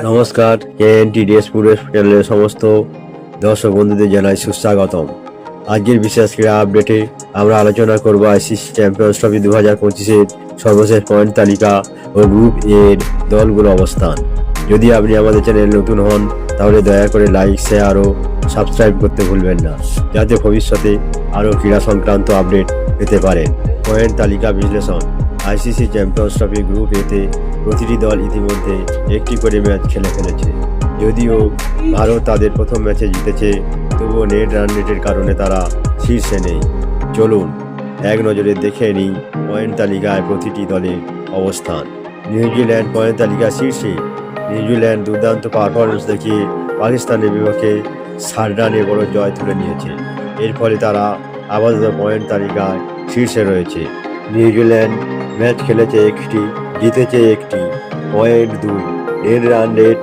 নমস্কার কেএনটি ডিএস পুরেশ চ্যানেলের সমস্ত দর্শক বন্ধুদের জানাই সুস্বাগতম। আজকের বিশেষ ক্রীড়া আপডেটে আমরা আলোচনা করব আইসিসি চ্যাম্পিয়ন্স ট্রফি দু হাজার পঁচিশের সর্বশেষ পয়েন্ট তালিকা ও গ্রুপ এর দলগুলো অবস্থান। যদি আপনি আমাদের চ্যানেল নতুন হন, তাহলে দয়া করে লাইক শেয়ার ও সাবস্ক্রাইব করতে ভুলবেন না, যাতে ভবিষ্যতে আরও ক্রীড়া সংক্রান্ত আপডেট পেতে পারেন। পয়েন্ট তালিকা বিশ্লেষণ। আইসিসি চ্যাম্পিয়ন্স ট্রফি গ্রুপ এতে প্রতিটি দল ইতিমধ্যে একটি করে ম্যাচ খেলে ফেলেছে। যদিও ভারত তাদের প্রথম ম্যাচে জিতেছে, তবুও নেট রান রেটের কারণে তারা শীর্ষে নেই। চলুন, এক নজরে দেখে নিই পয়েন্ট তালিকায় প্রতিটি দলের অবস্থান। নিউজিল্যান্ড পয়েন্ট তালিকা শীর্ষে। নিউজিল্যান্ড দুর্দান্ত পারফরমেন্স দেখিয়ে পাকিস্তানের বিপক্ষে ষাট রানে বড় জয় তুলে নিয়েছে। এর ফলে তারা আপাতত পয়েন্ট তালিকায় শীর্ষে রয়েছে। নিউজিল্যান্ড ম্যাচ খেলেছে একটি, জিতেছে একটি। পয়েন্ট দুই নেট রান রেট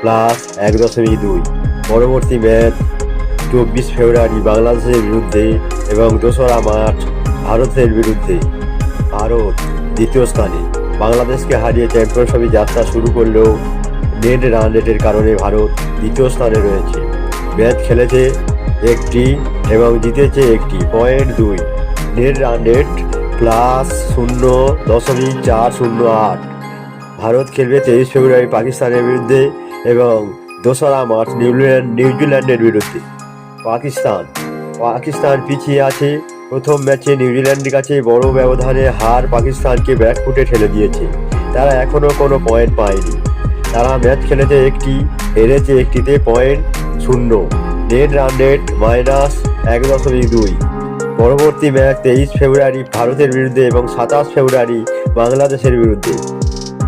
প্লাস এক দশমিক দুই। পরবর্তী ম্যাচ চব্বিশ ফেব্রুয়ারি বাংলাদেশের বিরুদ্ধে এবং দোসরা মার্চ ভারতের বিরুদ্ধে। ভারত দ্বিতীয় স্থানে। বাংলাদেশকে হারিয়ে চ্যাম্পিয়নশিপে যাত্রা শুরু করলেও নেট রান রেটের কারণে ভারত দ্বিতীয় স্থানে রয়েছে। ম্যাচ খেলেছে একটি এবং জিতেছে একটি। পয়েন্ট দুই নেট রান রেট প্লাস শূন্য দশমিক চার শূন্য আট। ভারত খেলবে তেইশ ফেব্রুয়ারি পাকিস্তানের বিরুদ্ধে এবং দোসরা মার্চ নিউজিল্যান্ড নিউজিল্যান্ডের বিরুদ্ধে। পাকিস্তান পাকিস্তান পিছিয়ে আছে। প্রথম ম্যাচে নিউজিল্যান্ডের কাছে বড় ব্যবধানে হার পাকিস্তানকে ব্যাকফুটে ঠেলে দিয়েছে। তারা এখনও কোনো পয়েন্ট পায়নি। তারা ম্যাচ খেলেছে একটি, হেরেছে একটিতে পয়েন্ট শূন্য। নেট রান রেট মাইনাস এক দশমিক দুই। পরবর্তী ম্যাচ তেইশ ফেব্রুয়ারি ভারতের বিরুদ্ধে এবং সাতাশ ফেব্রুয়ারি বাংলাদেশের বিরুদ্ধে।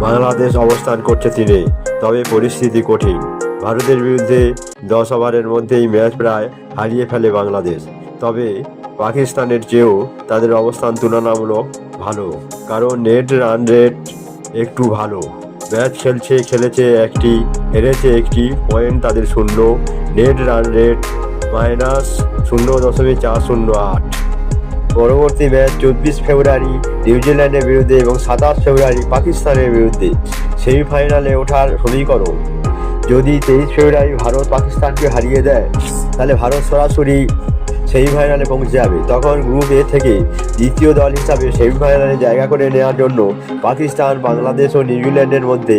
বাংলাদেশ অবস্থান করছে তিনে তবে পরিস্থিতি কঠিন। ভারতের বিরুদ্ধে দশ ওভারের মধ্যেই ম্যাচ প্রায় হারিয়ে ফেলে বাংলাদেশ। তবে পাকিস্তানের চেয়েও তাদের অবস্থান তুলনামূলক ভালো, কারণ নেট রান রেট একটু ভালো। ম্যাচ খেলছে, খেলেছে একটি, হেরেছে একটি পয়েন্ট তাদের শূন্য। নেট রান রেট মাইনাস শূন্য দশমিক চার শূন্য আট। পরবর্তী ম্যাচ চব্বিশ ফেব্রুয়ারি নিউজিল্যান্ডের বিরুদ্ধে এবং সাতাশ ফেব্রুয়ারি পাকিস্তানের বিরুদ্ধে সেমিফাইনালে ওঠার সমীকরণ। যদি তেইশ ফেব্রুয়ারি ভারত পাকিস্তানকে হারিয়ে দেয়, তাহলে ভারত সরাসরি সেমিফাইনালে পৌঁছে যাবে। তখন গ্রুপ এ থেকে দ্বিতীয় দল হিসাবে সেমিফাইনালে জায়গা করে নেওয়ার জন্য পাকিস্তান, বাংলাদেশ ও নিউজিল্যান্ডের মধ্যে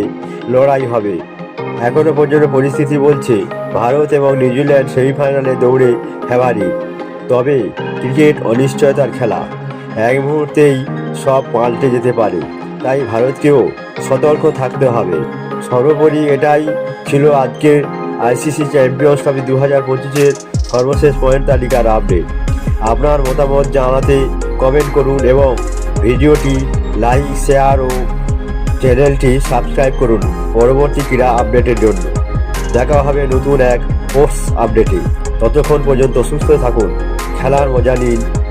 লড়াই হবে। এখনও পর্যন্ত পরিস্থিতি বলছে, ভারত এবং নিউজিল্যান্ড সেমিফাইনালে দৌড়ে ফেভারিট। তবে ক্রিকেট অনিশ্চয়তার খেলা। এক মুহূর্তেই সব পাল্টে যেতে পারে। তাই ভারতকেও সতর্ক থাকতে হবে। সর্বোপরি এটাই ছিল আজকের আইসিসি চ্যাম্পিয়ন্স ট্রফি দু হাজার পঁচিশের সর্বশেষ পয়েন্ট তালিকার আপডেট। আপনার মতামত জানাতে কমেন্ট করুন এবং ভিডিওটি লাইক, শেয়ার ও চ্যানেলটি সাবস্ক্রাইব করুন পরবর্তী ক্রীড়া আপডেটের জন্য। দেখা হবে নতুন এক পোস্ট আপডেটে। ততক্ষণ পর্যন্ত সুস্থ থাকুন। খেলার মজা নিন।